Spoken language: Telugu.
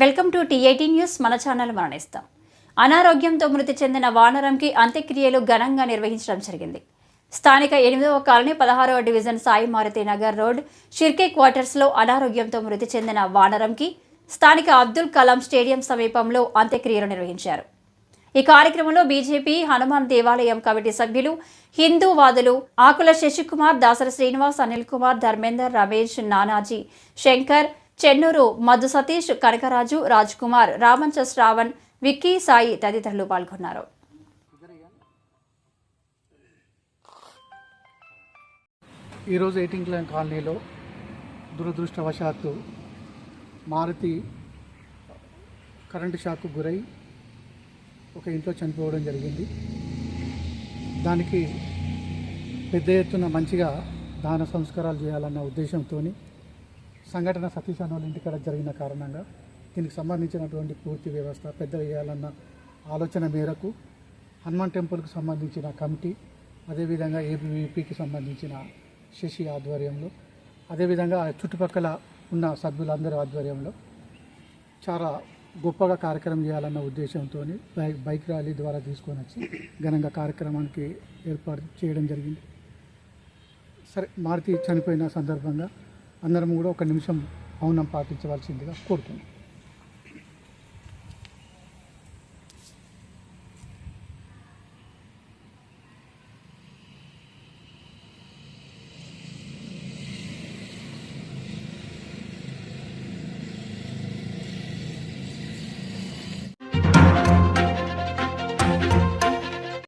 Welcome to TIT news. మన ఛానల్ మరణిస్తాం. అనారోగ్యంతో మృతి చెందిన వానరంకి అంత్యక్రియలు ఘనంగా నిర్వహించడం జరిగింది. స్థానిక ఎనిమిదవ కాలనీ పదహారవ డివిజన్ సాయి మారుతి నగర్ రోడ్ షిర్కే క్వార్టర్స్లో అనారోగ్యంతో మృతి చెందిన వానరంకి స్థానిక అబ్దుల్ కలాం స్టేడియం సమీపంలో అంత్యక్రియలు నిర్వహించారు. ఈ కార్యక్రమంలో బీజేపీ హనుమాన్ దేవాలయం కమిటీ సభ్యులు హిందూవాదులు ఆకుల శశికుమార్ దాసరి శ్రీనివాస్ అనిల్ కుమార్ ధర్మేందర్ రమేష్ నానాజీ శంకర్ చెన్నూరు మధు సతీష్ కనకరాజు రాజ్ కుమార్ రామంచ శ్రావణ్ విక్కీ సాయి తదితరులు పాల్గొన్నారు. ఈరోజు ఎయిటింగ్ లైన్ కాలనీలో దురదృష్టవశాత్తు మారుతి కరెంటు షాక్కు గురై ఒక ఇంట్లో చనిపోవడం జరిగింది. దానికి పెద్ద ఎత్తున మంచిగా దాన సంస్కారాలు చేయాలన్న ఉద్దేశంతో సంఘటన సతీష్ అన్న వాళ్ళ ఇంటికాడ జరిగిన కారణంగా దీనికి సంబంధించినటువంటి పూర్తి వ్యవస్థ పెద్ద వేయాలన్న ఆలోచన మేరకు హనుమాన్ టెంపుల్కి సంబంధించిన కమిటీ అదేవిధంగా ఏబీవీపీకి సంబంధించిన శశి ఆధ్వర్యంలో అదేవిధంగా చుట్టుపక్కల ఉన్న సభ్యులందరి ఆధ్వర్యంలో చాలా గొప్పగా కార్యక్రమం చేయాలన్న ఉద్దేశంతో బైక్ బైక్ ర్యాలీ ద్వారా తీసుకొని వచ్చి ఘనంగా కార్యక్రమానికి ఏర్పాటు చేయడం జరిగింది. సరే మారుతి చనిపోయిన సందర్భంగా అందరం కూడా ఒక నిమిషం మౌనం పాటించవలసిందిగా కోరుతున్నాం.